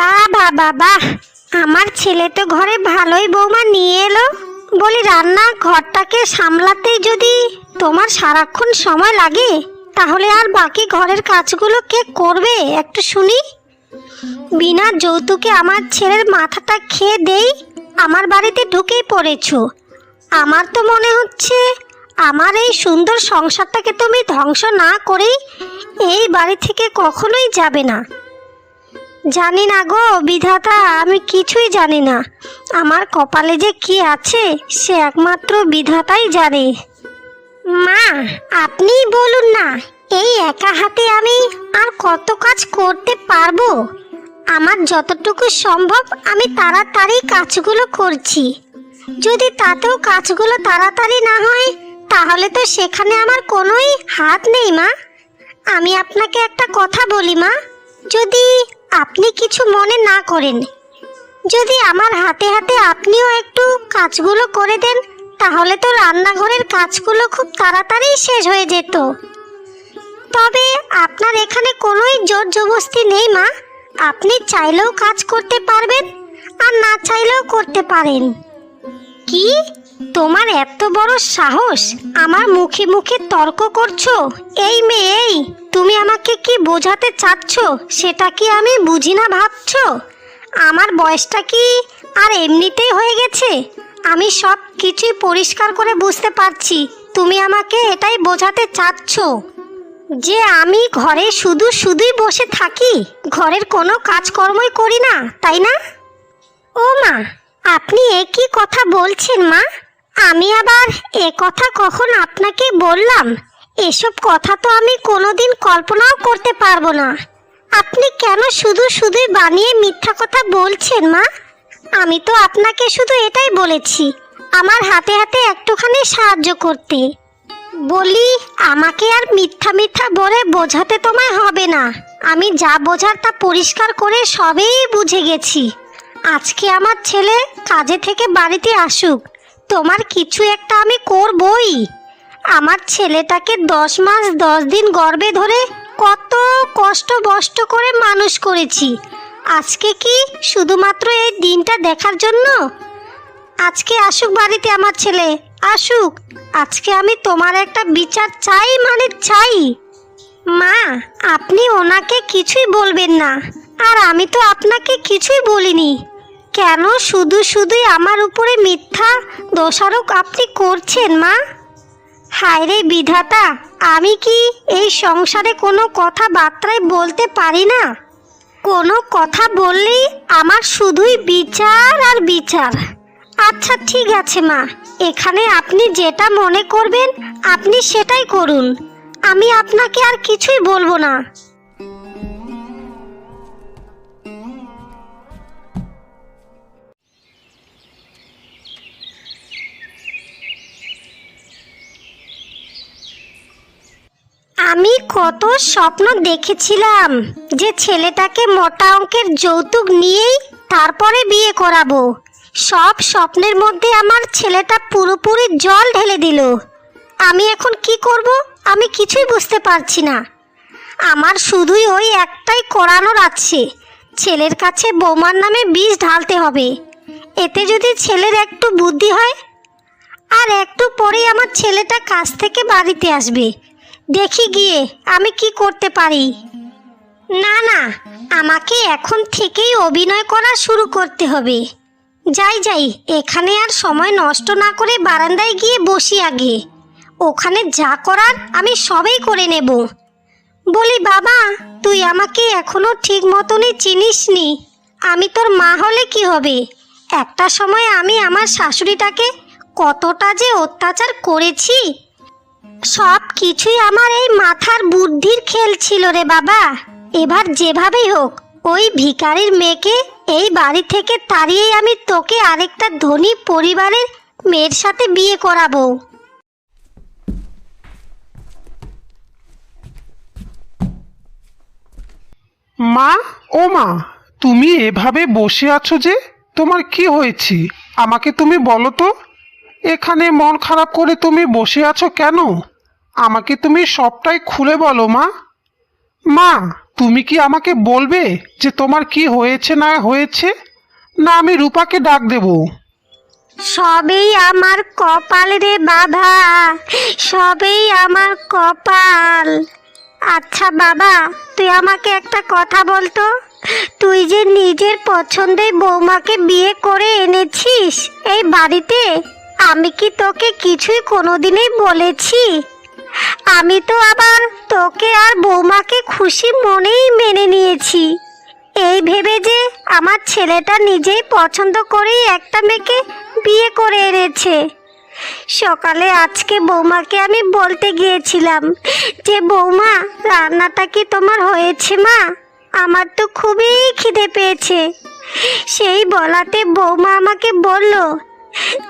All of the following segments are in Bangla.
বাবা বাবা আমার ছেলে তো ঘরে ভালোই বৌমা নিয়ে এলো। বলি, রান্না ঘরটাকে সামলাতেই যদি তোমার সারাক্ষণ সময় লাগে, তাহলে আর বাকি ঘরের কাজগুলো কে করবে? একটু শুনি। বিনা যৌতুকে আমার ছেলের মাথাটা খেয়ে দেই, আমার বাড়িতে ঢুকেই পড়েছো। আমার তো মনে হচ্ছে আমার এই সুন্দর সংসারটাকে তুমি ধ্বংস না করেই এই বাড়ি থেকে কখনোই যাবে না। জানি না গো বিধাতা, আমি কিছুই জানি না। আমার কপালে যে কি আছে, সে একমাত্র বিধাতাই জানে। মা আপনি বলুন না, এই একা হাতে আমি আর কত কাজ করতে পারব? আমার যতটুকু সম্ভব আমি তাড়াতাড়ি কাজগুলো করছি। যদি তাতেও কাজগুলো তাড়াতাড়ি না হয়, তাহলে তো সেখানে আমার কোনোই হাত নেই, মা। আমি আপনাকে একটা কথা বলি, মা। যদি আপনি কিছু মনে না করেন, যদি আমার হাতে হাতে আপনিও একটু কাজগুলো করে দেন, তাহলে তো রান্নাঘরের কাজগুলো খুব তাড়াতাড়ি শেষ হয়ে যেত। তবে আপনার এখানে কোনোই জোর জবস্তি নেই, মা। আপনি চাইলেও কাজ করতে পারবেন আর না চাইলেও করতে পারেন। কি? তোমার এত বড় সাহস? আমার মুখে মুখে তর্ক করছ? এই মেয়ে এই তুমি আমাকে কি বোঝাতে চাচ্ছ? সেটা কি আমি বুঝি না ভাবছ? আমার বয়সটা কি আর এমনিতেই হয়ে গেছে? আমি সব কিছুই পরিষ্কার করে বুঝতে পারছি। তুমি আমাকে এটাই বোঝাতে চাচ্ছ যে আমি ঘরে শুধু শুধুই বসে থাকি? ঘরের কোনো কাজকর্মই করি না, তাই না? ও মা আপনি একই কথা বলছেন, মা। আমি আবার এ কথা কখন আপনাকে বললাম? এসব কথা তো আমি কোনোদিন কল্পনাও করতে পারব না। আপনি কেন শুধু শুধুই বানিয়ে মিথ্যা কথা বলছেন, মা? আমি তো আপনাকে শুধু এটাই বলেছি, আমার হাতে হাতে একটুখানি সাহায্য করতে। বলি, আমাকে আর মিথ্যা মিথ্যা বলে বোঝাতে তোমায় হবে না। আমি যা বোঝার তা পরিষ্কার করে সবেই বুঝে গেছি। আজকে আমার ছেলে কাজে থেকে বাড়িতে আসুক। তোমার কিছু একটা আমি করবই। আমার ছেলেটাকে দশ মাস দশ দিন গর্বে ধরে কত কষ্ট বষ্ট করে মানুষ করেছি। আজকে কি শুধুমাত্র এই দিনটা দেখার জন্য? আজকে আসুক বাড়িতে আমার ছেলে, আসুক। আজকে আমি তোমার একটা বিচার চাই মানে চাই। মা, আপনি ওনাকে কিছুই বলবেন না। আর আমি তো আপনাকে কিছুই বলিনি। কেন শুধু শুধুই আমার উপরে মিথ্যা দোষারোপ আপনি করছেন, মা? হায় রে বিধাতা, আমি কি এই সংসারে কোনো কথাবার্তায় বলতে পারি না? কোনো কথা বললেই আমার শুধুই বিচার আর বিচার। আচ্ছা ঠিক আছে, মা। এখানে আপনি যেটা মনে করবেন, আপনি সেটাই করুন। আমি আপনাকে আর কিছুই বলব না। আমি কত স্বপ্ন দেখেছিলাম যে ছেলেটাকে মোটা অঙ্কের যৌতুক নিয়েই তারপরে বিয়ে করাবো। সব স্বপ্নের মধ্যে আমার ছেলেটা পুরোপুরি জল ঢেলে দিল। আমি এখন কি করব আমি কিছুই বুঝতে পারছি না। আমার শুধুই ওই একটাই করানোর আছে। ছেলের কাছে বৌমার নামে বিষ ঢালতে হবে। এতে যদি ছেলের একটু বুদ্ধি হয়, আর একটু পরেই আমার ছেলেটা কাজ থেকে বাড়িতে আসবে। দেখি গিয়ে, আমি কি করতে পারি? না না, আমাকে এখন থেকেই অভিনয় করা শুরু করতে হবে। যাই যাই, এখানে আর সময় নষ্ট না করে বারান্দায় গিয়ে বসি আগে। ওখানে যা করার আমি সবই করে নেব। বলি, বাবা, তুই আমাকে এখনও ঠিক মতনই চিনিস নি আমি তোর মা হলে কি হবে? একটা সময় আমি আমার শাশুড়িটাকে কতটা যে অত্যাচার করেছি সব কিছুই আমার এই মাথার বুদ্ধির খেল ছিল রে বাবা। এবার যেভাবেই হোক, ওই ভিকারির মেয়েকে এই বাড়ি থেকে তাড়িয়েই আমি তোকে আরেকটা ধনী পরিবারের মেয়ের সাথে বিয়ে করাবো। মা, ও মা, তুমি এভাবে বসে আছো যে, তোমার কি হয়েছে? আমাকে তুমি বলো তো, এখানে মন খারাপ করে তুমি বসে আছো কেন? আমাকে তুমি সবটাই খুলে বলো, মা। মা, তুমি কি আমাকে বলবে যে তোমার কি হয়েছে না হয়েছে? না, আমি রূপাকে ডাক দেবো। সবই আমার কপাল রে বাবা, সবই আমার কপাল। আচ্ছা বাবা, তুই আমাকে একটা কথা বলতো? তুই যে নিজের পছন্দের বৌমাকে বিয়ে করে এনেছিস এই বাড়িতে, আমি কি তোকে কিছুই কোনোদিনই বলেছি? আমি তো আবার তোকে আর বৌমাকে খুশি মনেই মেনে নিয়েছি। এই ভেবে যে আমার ছেলেটা নিজেই পছন্দ করেই একটা মেয়েকে বিয়ে করে এনেছে। সকালে আজকে বৌমাকে আমি বলতে গিয়েছিলাম যে, বৌমা, রান্নাটা কি তোমার হয়েছে মা? আমার তো খুবই খিদে পেয়েছে। সেই বলাতে বৌমা আমাকে বলল,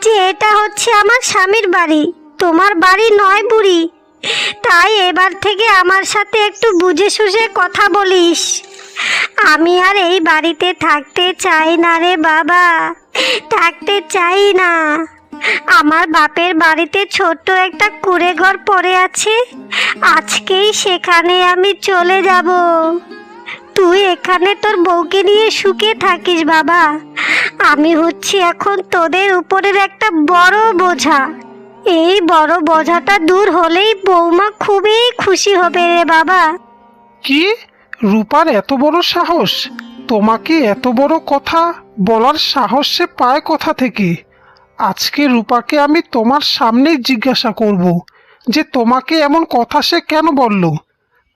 যে, এটা হচ্ছে আমার স্বামীর বাড়ি। তোমার বাড়ি নয় বুড়ি। তাই এবার থেকে আমার সাথে একটু বুঝে সুঝে কথা বলিস। আমি আর এই বাড়িতে থাকতে চাই না রে বাবা, থাকতে চাই না। আমার বাপের বাড়িতে ছোট্ট একটা কুড়ে ঘর পড়ে আছে, আজকেই সেখানে আমি চলে যাব। তুই এখানে তোর বউকে নিয়ে সুখে থাকিস বাবা। আমি হচ্ছি এখন তোদের উপরের একটা বড় বোঝা। এই বড় বোঝাটা দূর হলেই বৌমা খুবই খুশি হবে রে বাবা। কি? রূপার এত বড় সাহস? তোমাকে এত বড় কথা বলার সাহস সে পায় কোথা থেকে? আজকে রূপাকে আমি তোমার সামনেই জিজ্ঞাসা করব যে তোমাকে এমন কথা সে কেন বলল?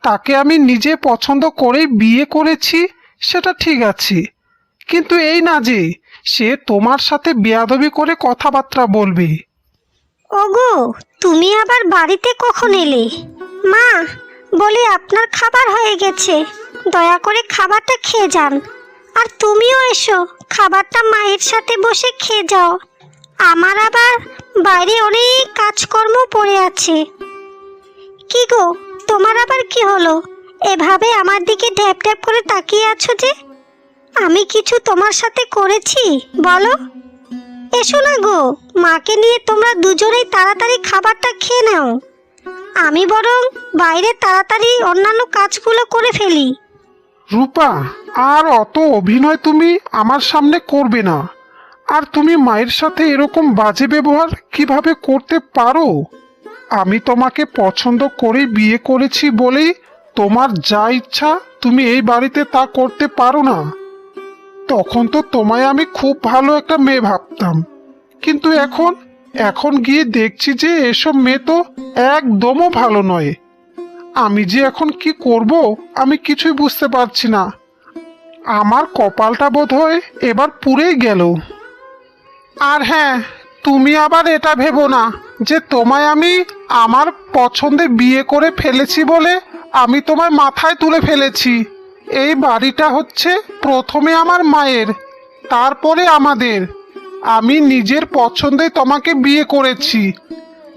তাকে আমি নিজে পছন্দ করেই বিয়ে করেছি, সেটা ঠিক আছে। কিন্তু এই না যে, সে তোমার সাথে বেয়াদবি করে কথাবার্তা বলবে। ওগো, তুমি আবার বাড়িতে কখন এলে? মা, বলি আপনার খাবার হয়ে গেছে। দয়া করে খাবারটা খেয়ে যান। আর তুমিও এসো, খাবারটা মায়ের সাথে বসে খেয়ে যাও। আমার আবার বাইরে অনেক কাজকর্ম পড়ে আছে। কি গো, তোমার আবার কি হলো? এভাবে আমার দিকে ড্যাপ ড্যাপ করে তাকিয়ে আছো যে? আমি কিছু তোমার সাথে করেছি, বলো। এসো না গো। মাকে নিয়ে তোমরা দুজনেই তাড়াতাড়ি খাবারটা খেয়ে নাও। আমি বরং বাইরে তাড়াতাড়ি অন্যান্য কাজগুলো করে ফেলি। রূপা, আর অত অভিনয় তুমি আমার সামনে করবে না। আর তুমি মায়ের সাথে এরকম বাজে ব্যবহার কীভাবে করতে পারো? আমি তোমাকে পছন্দ করে বিয়ে করেছি বলেই তোমার যা ইচ্ছা তুমি এই বাড়িতে তা করতে পারো না। তখন তো তোমায় আমি খুব ভালো একটা মেয়ে ভাবতাম। কিন্তু এখন এখন গিয়ে দেখছি যে এসব মেয়ে তো একদমও ভালো নয়। আমি যে এখন কি করব, আমি কিছুই বুঝতে পারছি না। আমার কপালটা বোধ হয় এবার পুড়েই গেল। আর হ্যাঁ তুমি আবার এটা ভেবো না যে তোমায় আমি আমার পছন্দে বিয়ে করে ফেলেছি বলে আমি তোমায় মাথায় তুলে ফেলেছি। এই বাড়িটা হচ্ছে প্রথমে আমার মায়ের, তারপরে আমাদের। আমি নিজের পছন্দে তোমাকে বিয়ে করেছি।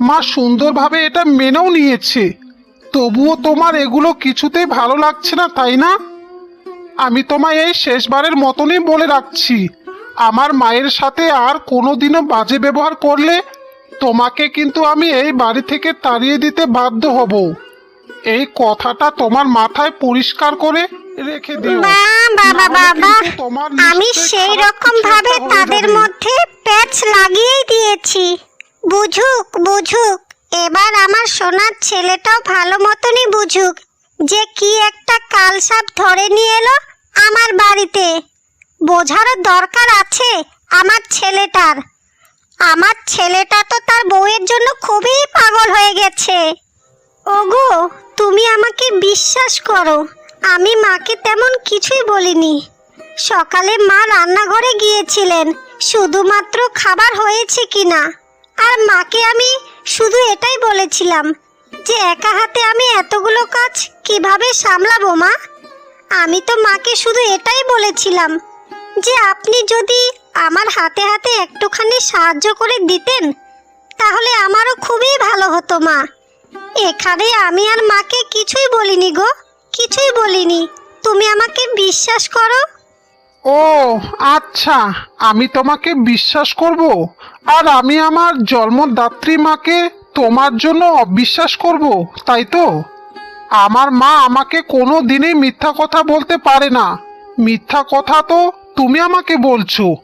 মা সুন্দরভাবে এটা মেনেও নিয়েছে। তবুও তোমার এগুলো কিছুতেই ভালো লাগছে না, তাই না? আমি তোমায় এই শেষবারের মতনই বলে রাখছি, আমার মায়ের সাথে আর কোনোদিনও বাজে ব্যবহার করলে তোমাকে কিন্তু আমি এই বাড়ি থেকে তাড়িয়ে দিতে বাধ্য হব। এই কথাটা তোমার মাথায় পরিষ্কার করে রেখে দিও। বাবা বাবা আমি সেই রকম ভাবে তাদের মধ্যে প্যাচ লাগিয়েই দিয়েছি। বুঝুক বুঝুক। এবার আমার সোনার ছেলেটাও ভালো মতনই বুঝুক যে কি একটা কালসাপ ধরে নিয়ে এলো আমার বাড়িতে। বোঝারও দরকার আছে আমার ছেলেটার। আমার ছেলেটা তো তার বউয়ের জন্য খুবই পাগল হয়ে গেছে। ওগো তুমি আমাকে বিশ্বাস করো। আমি মাকে তেমন কিছুই বলিনি। সকালে মা রান্নাঘরে গিয়েছিলেন, শুধুমাত্র খাবার হয়েছে কিনা। আর মাকে আমি শুধু এটাই বলেছিলাম যে একা হাতে আমি এতগুলো কাজ কীভাবে সামলাবো মা? আমি তো মাকে শুধু এটাই বলেছিলাম যে আপনি যদি আমার হাতে হাতে একটুখানি সাহায্য করে দিতেন, তাহলে আমারও খুবই ভালো হতো মা। এখানে আমি আর মাকে কিছুই বলিনি গো। কিছুই বলিনি। তুমি আমাকে বিশ্বাস করো? ও আচ্ছা আমি তোমাকে বিশ্বাস করব, আর আমি আমার জন্মদাত্রী মাকে তোমার জন্য অবিশ্বাস করব, তাই তো? আমার মা আমাকে কোনো দিনই মিথ্যা কথা বলতে পারে না। মিথ্যা কথা তো তুমি আমাকে বলছো।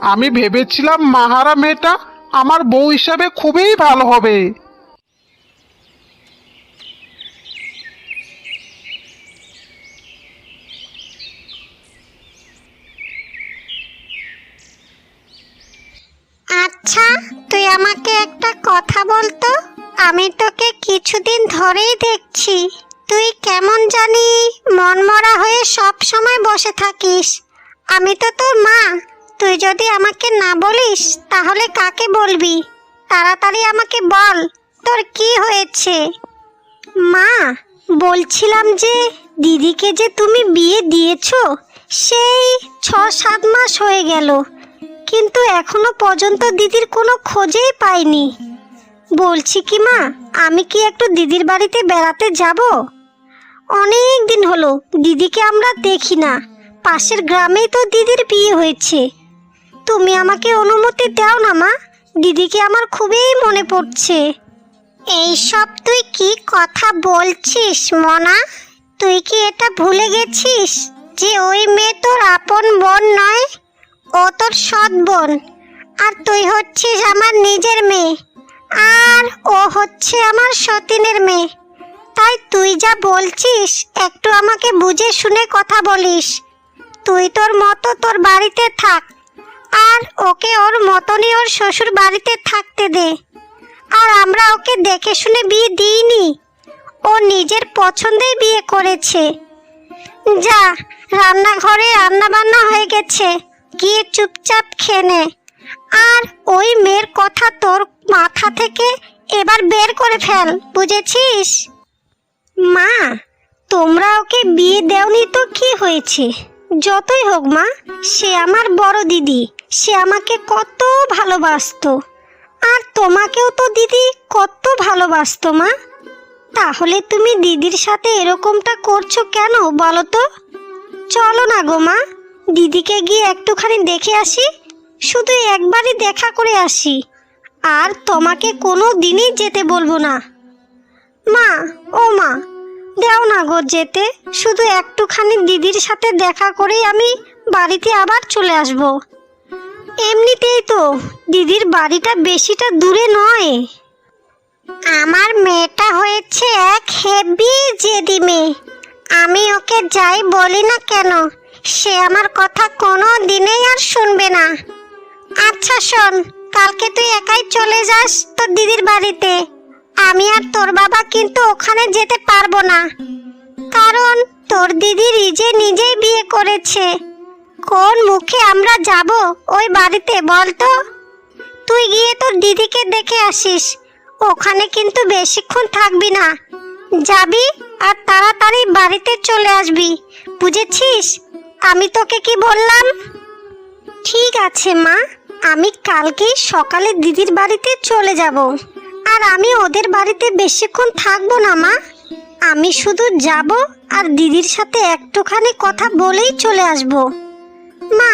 আমি ভেবেছিলাম মাহারা মেয়েটা আমার বউ হিসাবে খুবই ভালো হবে। আচ্ছা তুই আমাকে একটা কথা বলতো? আমি তোকে কিছুদিন ধরেই দেখছি। তুই কেমন জানি মনমরা হয়ে সব সময় বসে থাকিস। আমি তো তোর মা। তুই যদি আমাকে না বলিস, তাহলে কাকে বলবি? তাড়াতাড়ি আমাকে বল, তোর কি হয়েছে? মা, বলছিলাম যে দিদিকে যে তুমি বিয়ে দিয়েছ, সেই ছ সাত মাস হয়ে গেল। কিন্তু এখনও পর্যন্ত দিদির কোনো খোঁজেই পাইনি। বলছি কি মা, আমি কি একটু দিদির বাড়িতে বেড়াতে যাব? অনেক দিন হলো, দিদিকে আমরা দেখি না। পাশের গ্রামেই তো দিদির বিয়ে হয়েছে। তুমি আমাকে অনুমতি দাও না মা, দিদিকে আমার খুবই মনে পড়ছে। এইসব তুই কি কথা বলছিস মনা? তুই কি এটা ভুলে গেছিস যে ওই মেয়ে তোর আপন বোন নয়? ও তোর সৎ বোন। আর তুই হচ্ছিস আমার নিজের মেয়ে। আর ও হচ্ছে আমার সতীনের মেয়ে। তাই তুই যা বলছিস, একটু আমাকে বুঝে শুনে কথা বলিস। তুই তোর মতো তোর বাড়িতে থাক। আর ওকে ওর মতনই ওর শ্বশুর বাড়িতে থাকতে দে। আর আমরা ওকে দেখে শুনে বিয়ে দিইনি। ও নিজের পছন্দেই বিয়ে করেছে। যা, রান্নাঘরে রান্না বান্না হয়ে গেছে। গিয়ে চুপচাপ খেয়ে নে আর ওই মেয়ের কথা তোর মাথা থেকে এবার বের করে ফেল, বুঝেছিস? মা, তোমরা ওকে বিয়ে দেওনি তো কি হয়েছে? যতই হোক মা, সে আমার বড় দিদি, সে আমাকে কত ভালোবাসতো। আর তোমাকেও তো দিদি কত ভালোবাসতো মা। তাহলে তুমি দিদির সাথে এরকমটা করছ কেন বলো তো? চলো না গো মা। দিদিকে গিয়ে একটুখানি দেখে আসি? শুধু একবারই দেখা করে আসি। আর তোমাকে কোনো দিনই যেতে বলব না। মা, ও মা, দেও না গো যেতে। শুধু একটুখানি দিদির সাথে দেখা করেই আমি বাড়িতে আবার চলে আসব। এমনিতেই তো দিদির বাড়িটা বেশিটা দূরে নয়। আমার মেয়েটা হয়েছে এক হেভি জেদি মেয়ে। আমি ওকে যাই বলি না কেন সে আমার কথা কোনো দিনেই আর শুনবে না। আচ্ছা শোন, কালকে তুই একাই চলে যাস তোর দিদির বাড়িতে। আমি আর তোর বাবা কিন্তু ওখানে যেতে পারব না। কারণ তোর দিদি নিজে নিজেই বিয়ে করেছে। কোন মুখে আমরা যাব ওই বাড়িতে বল তো? তুই গিয়ে তোর দিদিকে দেখে আসিস। ওখানে কিন্তু বেশিক্ষণ থাকবি না। যাবি আর তাড়াতাড়ি বাড়িতে চলে আসবি, বুঝেছিস? আমি তোকে কি বললাম? ঠিক আছে, মা। আমি কালকেই সকালে দিদির বাড়িতে চলে যাব। আর আমি ওদের বাড়িতে বেশিক্ষণ থাকব না, মা। আমি শুধু যাব আর দিদির সাথে একটুখানি কথা বলেই চলে আসব। মা,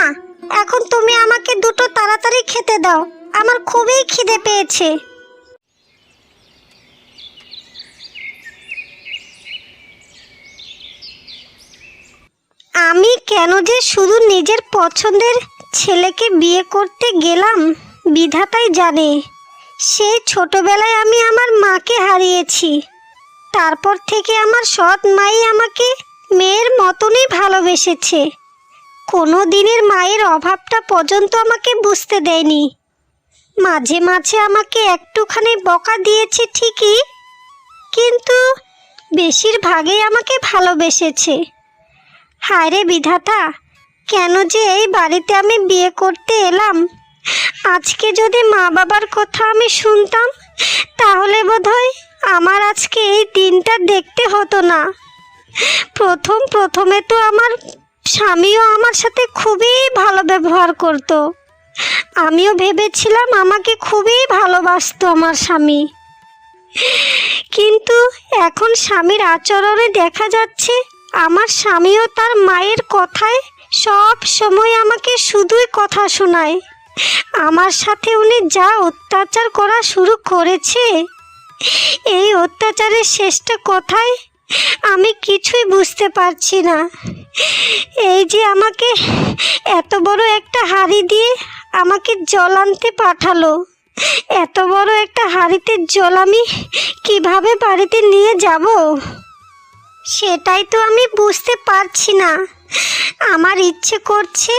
এখন তুমি আমাকে দুটো তাড়াতাড়ি খেতে দাও। আমার খুবই খিদে পেয়েছে। আমি কেন যে শুধু নিজের পছন্দের ছেলেকে বিয়ে করতে গেলাম, বিধাতাই জানে। সেই ছোটবেলায় আমি আমার মাকে হারিয়েছি। তারপর থেকে আমার সৎ মাই আমাকে মেয়ের মতনই ভালোবেসেছে। কোনো দিনের মায়ের অভাবটা পর্যন্ত আমাকে বুঝতে দেয়নি। মাঝে মাঝে আমাকে একটুখানি বকা দিয়েছে ঠিকই, কিন্তু বেশিরভাগই আমাকে ভালোবেসেছে। হায় রে বিধাতা, কেন যে এই বাড়িতে আমি বিয়ে করতে এলাম? আজকে যদি মা বাবার কথা আমি শুনতাম, তাহলে বোধহয় আমার আজকে এই দিনটা দেখতে হতো না। প্রথম প্রথমে তো আমার স্বামীও আমার সাথে খুবই ভালো ব্যবহার করতো। আমিও ভেবেছিলাম আমাকে খুবই ভালোবাসতো আমার স্বামী। কিন্তু এখন স্বামীর আচরণে দেখা যাচ্ছে আমার স্বামীও তার মায়ের কথায় সব সময় আমাকে শুধুই কথা শোনায়। আমার সাথে উনি যা অত্যাচার করা শুরু করেছে, এই অত্যাচারের শেষটা কোথায় আমি কিছুই বুঝতে পারছি না। এই যে আমাকে এত বড় একটা হাড়ি দিয়ে আমাকে জল আনতে পাঠালো, এত বড় একটা হাড়িতে জল আমি কীভাবে বাড়িতে নিয়ে যাব? সেটাই তো আমি বুঝতে পারছি না। আমার ইচ্ছে করছে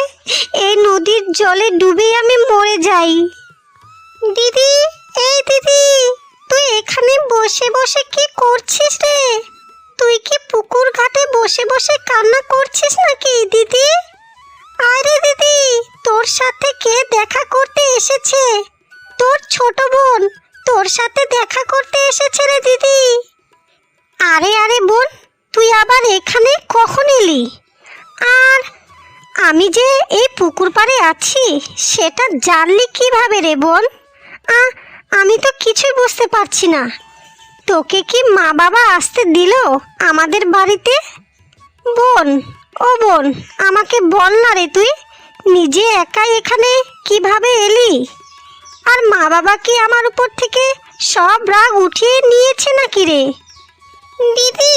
এই নদীর জলে ডুবে আমি মরে যাই। দিদি, এই দিদি, তুই এখানে বসে বসে কি করছিস রে? তুই কি পুকুর ঘাটে বসে বসে কান্না করছিস নাকি, দিদি? আরে দিদি, তোর সাথে কে দেখা করতে এসেছে? তোর ছোট বোন তোর সাথে দেখা করতে এসেছে রে দিদি। আরে আরে বোন তুই আবার এখানে কখন এলি? আর আমি যে এই পুকুর পাড়ে আছি, সেটা জানলি কীভাবে রে বোন? আ আমি তো কিছুই বুঝতে পারছি না। তোকে কি মা বাবা আসতে দিল আমাদের বাড়িতে? বোন, ও বোন, আমাকে বল না রে তুই, নিজে একাই এখানে কীভাবে এলি? আর মা বাবা কি আমার উপর থেকে সব রাগ উঠিয়ে নিয়েছে নাকি রে? দিদি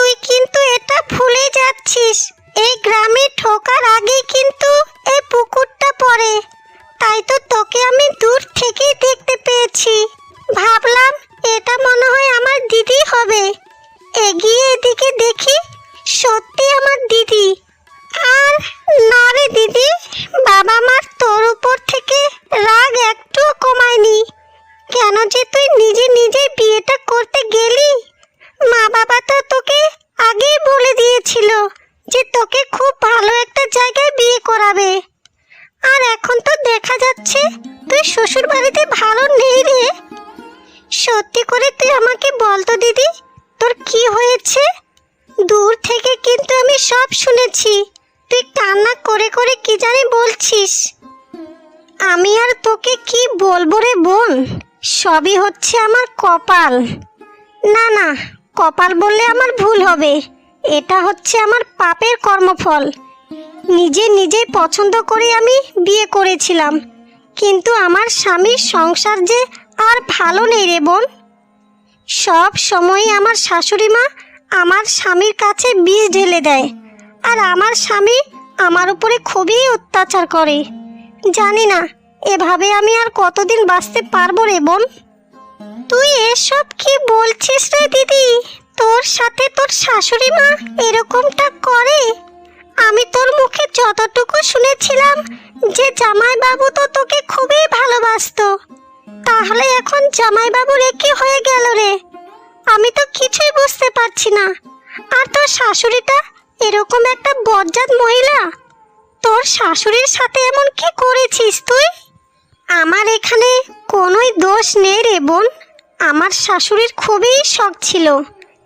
তুই কিন্তু এটা ভুলে যাচ্ছিস। এই গ্রামে ঠোকার আগে কিন্তু এই পুকুরটা পড়ে। তাই তো তোকে আমি দূর থেকেই দেখতে পেয়েছি। ভাবলাম এটা মনে হয় আমার দিদি হবে। এগিয়ে এদিকে দেখি সত্যি আমার দিদি। আর না রে দিদি না না, কপাল বললে আমার ভুল হবে। এটা হচ্ছে আমার পাপের কর্মফল। নিজে নিজেই পছন্দ করে আমি বিয়ে করেছিলাম। কিন্তু আমার স্বামীর সংসার যে আর ভালো নেই রে বোন। সব সময় আমার শাশুড়ি মা আমার স্বামীর কাছে বিষ ঢেলে দেয়। আর আমার স্বামী আমার উপরে খুবই অত্যাচার করে। জানি না, এভাবে আমি আর কতদিন বাঁচতে পারব রে বোন? তুই এসব কি বলছিস রে দিদি? তোর সাথে তোর শাশুড়ি মা এরকমটা করে? আমি তোর মুখে যতটুকু শুনেছিলাম যে জামাইবাবু তো তোকে খুবই ভালোবাসতো। তাহলে এখন জামাইবাবুর কি হয়ে গেল রে। আমি তো কিছুই বুঝতে পারছি না। আর তোর শাশুড়িটা এরকম একটা বজ্জাত মহিলা? তোর শাশুড়ির সাথে এমন কি করেছিস তুই? আমার এখানে কোনোই দোষ নেই রে বোন। আমার শাশুড়ির খুবই শখ ছিল।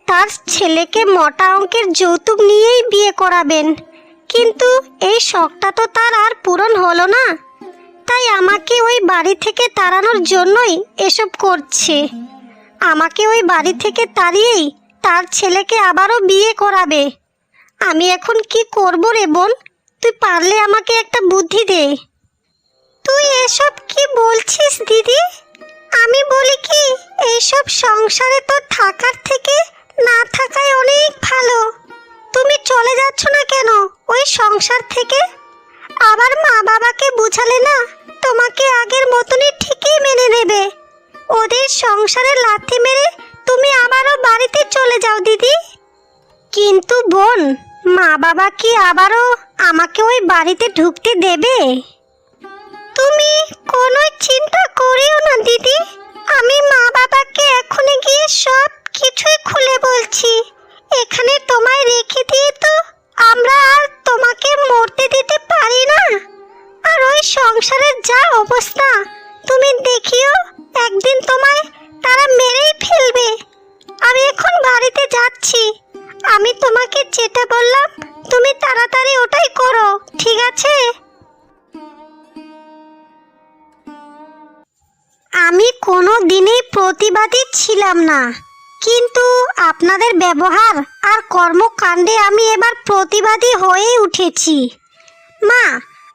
তার ছেলেকে মোটা অঙ্কের যৌতুক নিয়েই বিয়ে করাবেন। কিন্তু এই শখটা তো তার আর পূরণ হলো না। তাই আমাকে ওই বাড়ি থেকে তাড়ানোর জন্যই এসব করছে। আমাকে ওই বাড়ি থেকে তাড়িয়েই তার ছেলেকে আবারও বিয়ে করাবে। আমি এখন কি করব রে বোন? তুই পারলে আমাকে একটা বুদ্ধি দে। তুই এসব কি বলছিস দিদি? আমি বলি কি, এইসব সংসারে তো থাকার থেকে না থাকাই অনেক ভালো। তুমি চলে যাচ্ছ না কেন ওই সংসার থেকে? আবার মা বাবাকে বুঝালে না, তোমাকে আগের মতনই ঠিকই মেনে নেবে। ওদের সংসারে লাথি মেরে তুমি আবারও বাড়িতে চলে যাও, দিদি। কিন্তু বোন মা বাবা কি আবারও আমাকে ওই বাড়িতে ঢুকতে দেবে? কোনো চিন্তা করিও না, দিদি। আমি মা বাবাকে এখনই গিয়ে সব কিছুই খুলে বলছি। এখানে তোমায় রেখে দিয়ে তো আমরা আর তোমাকে মরতে দিতে পারি না। আর ওই সংসারের যা অবস্থা, তুমি দেখিও, একদিন তোমায় তারা মেরেই ফেলবে। আমি এখন বাড়িতে যাচ্ছি। আমি তোমাকে যেটা বললাম, তুমি তাড়াতাড়ি ওটাই করো, ঠিক আছে? আমি কোনো দিনই প্রতিবাদী ছিলাম না। কিন্তু আপনাদের ব্যবহার আর কর্মকাণ্ডে আমি এবার প্রতিবাদী হয়েই উঠেছি। মা,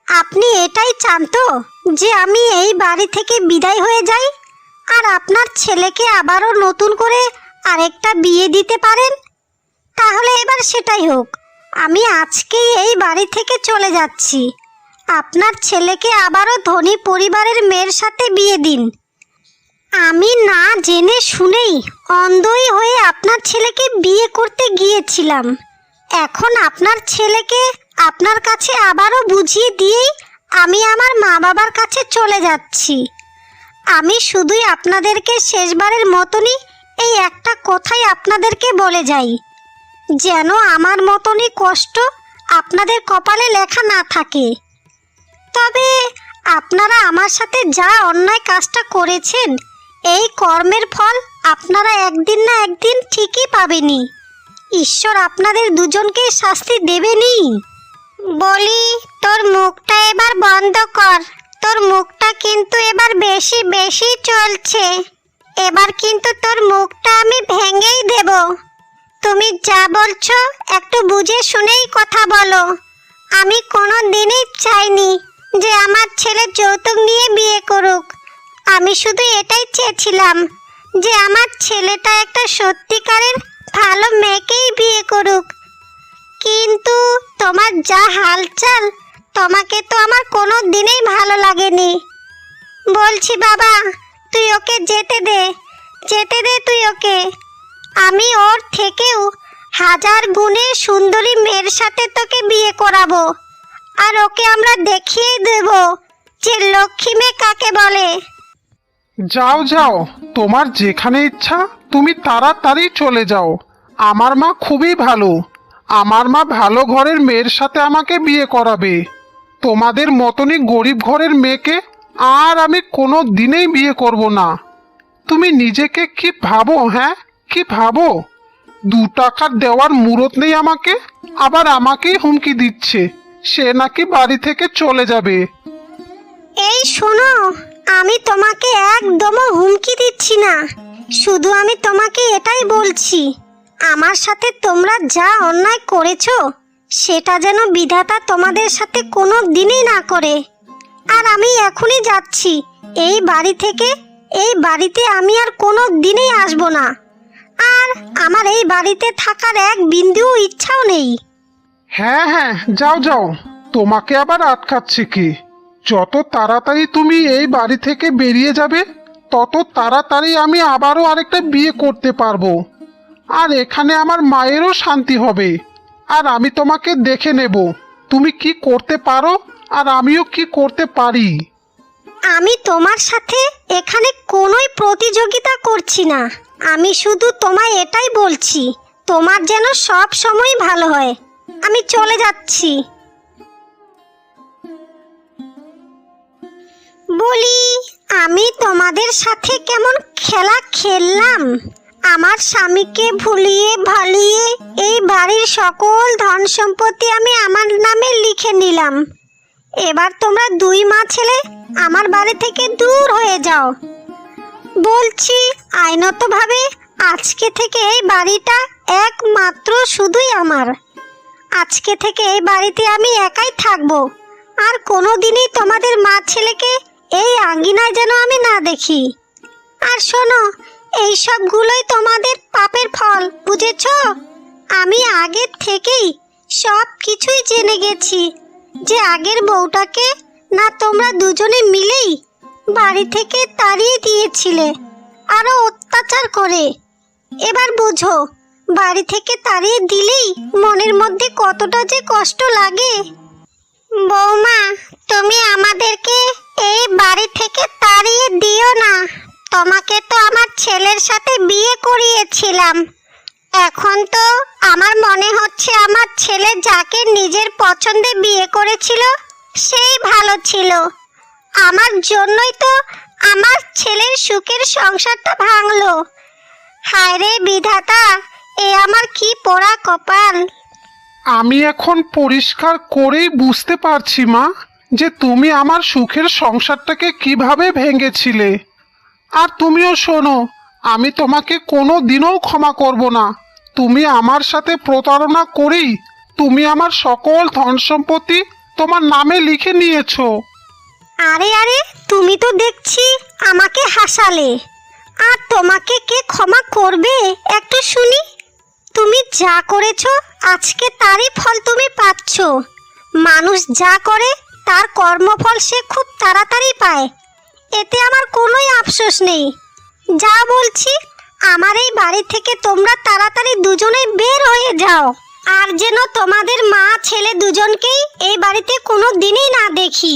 আপনি এটাই চান তো যে আমি এই বাড়ি থেকে বিদায় হয়ে যাই? আর আপনার ছেলেকে আবারও নতুন করে আরেকটা বিয়ে দিতে পারেন? তাহলে এবার সেটাই হোক, আমি আজকেই এই বাড়ি থেকে চলে যাচ্ছি। আপনার ছেলেকে আবারও ধনী পরিবারের মেয়ের সাথে বিয়ে দিন। আমি না জেনে শুনেই অন্ধই হয়ে আপনার ছেলেকে বিয়ে করতে গিয়েছিলাম। এখন আপনার ছেলেকে আপনার কাছে আবারও বুঝিয়ে দিয়েই আমি আমার মা বাবার কাছে চলে যাচ্ছি। আমি শুধুই আপনাদেরকে শেষবারের মতনই এই একটা কথাই আপনাদেরকে বলে যাই। যেন আমার মতনই কষ্ট আপনাদের কপালে লেখা না থাকে। তবে আপনারা আমার সাথে যা অন্যায় কাজটা করেছেন এই কর্মের ফল আপনারা একদিন না একদিন ঠিকই পাবেনি। ঈশ্বর আপনাদের দুজনকে শাস্তি দেবেনি। বলি, তোর মুখটা এবার বন্ধ কর। তোর মুখটা কিন্তু এবার বেশি বেশি চলছে। এবার কিন্তু তোর মুখটা আমি ভেঙেই দেব। তুমি যা বলছো একটু বুঝে শুনেই কথা বলো। আমি কোনো দিনই চাইনি যে আমার ছেলে যৌতুক নিয়ে বিয়ে করুক। আমি শুধু এটাই চেয়েছিলাম যে আমার ছেলেটা একটা সত্যিকারের ভালো মেয়েকেই বিয়ে করুক। কিন্তু তোমার যা হালচাল, তোমাকে তো আমার কোনো দিনেই ভালো লাগেনি। বলছি, বাবা, তুই ওকে যেতে দে যেতে দে তুই ওকে। আমি ওর থেকেও হাজার গুণে সুন্দরী মেয়ের সাথে তোকে বিয়ে করাবো। আর ওকে আমরা দেখিয়ে দেব যে লক্ষ্মী মেয়ে কাকে বলে। যাও যাও, তোমার যেখানে ইচ্ছা তুমি তাড়াতাড়ি চলে যাও। আমার মা খুবই ভালো। আমার মা ভালো ঘরের মেয়ের সাথে আমাকে বিয়ে করাবে। তোমাদের মতনই গরিব ঘরের মেয়েকে আর আমি কোনো দিনেই বিয়ে করব না। তুমি নিজেকে কি ভাবো হ্যাঁ? কি ভাবো? দু টাকা দেওয়ার মুরত নেই আমাকে, আবার আমাকেই হুমকি দিচ্ছে। সে নাকি বাড়ি থেকে চলে যাবে। এই শোনো আমি তোমাকে একদমও হুমকি দিচ্ছি না। শুধু আমি তোমাকে এটাই বলছি, আমার সাথে তোমরা যা অন্যায় করেছ, সেটা যেন বিধাতা তোমাদের সাথে কোনো দিনই না করে। আর আমি এখনই যাচ্ছি, এই বাড়ি থেকে, এই বাড়িতে আমি আর কোনো দিনই আসব না। আর আমার এই বাড়িতে থাকার এক বিন্দুও ইচ্ছাও নেই। হ্যাঁ হ্যাঁ যাও যাও, তোমাকে আবার আটকাচ্ছে কি? যত তাড়াতাড়ি তুমি এই বাড়ি থেকে বেরিয়ে যাবে, তত তাড়াতাড়ি আমি আবারও আরেকটা বিয়ে করতে পারব। আর এখানে আমার মায়েরও শান্তি হবে। আর আমি তোমাকে দেখে নেব, তুমি কি করতে পারো আর আমিও কি করতে পারি। আমি তোমার সাথে এখানে কোনোই প্রতিযোগিতা করছি না। আমি শুধু তোমায় এটাই বলছি, তোমার যেন সব সময় ভালো হয়। আমি চলে যাচ্ছি। বলি, আমি তোমাদের সাথে কেমন খেলা খেললাম। আমার স্বামীকে ভুলিয়ে ভালিয়ে এই বাড়ির সকল ধন সম্পত্তি আমি আমার নামে লিখে নিলাম। এবার তোমরা দুই মা ছেলে আমার বাড়ি থেকে দূর হয়ে যাও। বলছি, আইনতভাবে আজকে থেকে এই বাড়িটা একমাত্র শুধুই আমার। আজকে থেকে এই বাড়িতে আমি একাই থাকব। আর কোনো দিনই তোমাদের মা ছেলেকে এই আঙ্গিনায় যেন আমি না দেখি। আর শোনো, এই সবগুলোই তোমাদের পাপের ফল, বুঝেছ? আমি আগের থেকেই সব কিছুই জেনে গেছি যে আগের বউটাকে না তোমরা দুজনে মিলেই বাড়ি থেকে তাড়িয়ে দিয়েছিলে, আরও অত্যাচার করে। এবার বুঝো, বাড়ি থেকে তাড়িয়ে দিলেই মনের মধ্যে কতটা যে কষ্ট লাগে। বৌমা তুমি আমাদেরকে এই বাড়ি থেকে তাড়িয়ে দিও না। তোমাকে তো আমার ছেলের সাথে বিয়ে করিয়েছিলাম। এখন তো আমার মনে হচ্ছে আমার ছেলে যাকে নিজের পছন্দে বিয়ে করেছিল, সেই ভালো ছিল। আমার জন্যই তো আমার ছেলের সুখের সংসারটা ভাঙলো। হায় রে বিধাতা, এ আমার কি পোড়া কপাল। আমি এখন পরিষ্কার করেই বুঝতে পারছি, মা। যে তুমি আমার সুখের সংসারটাকে কীভাবে ভেঙেছিলে। আর তুমিও শোনো, আমি তোমাকে কোনো দিনও ক্ষমা করব না। তুমি আমার সাথে প্রতারণা করেই তুমি আমার সকল ধন সম্পত্তি তোমার নামে লিখে নিয়েছো। আরে আরে, তুমি তো দেখছি আমাকে হাসালে। আর তোমাকে কে ক্ষমা করবে একটু শুনি। তুমি যা করেছ, আজকে তারই ফল তুমি পাচ্ছ। মানুষ যা করে তার কর্মফল সে খুব তাড়াতাড়ি পায়। এতে আমার কোনোই আফসোস নেই। যা বলছি, আমার এই বাড়ি থেকে তোমরা তাড়াতাড়ি দুজনেই বের হয়ে যাও। আর যেন তোমাদের মা ছেলে দুজনকেই এই বাড়িতে কোনো দিনই না দেখি।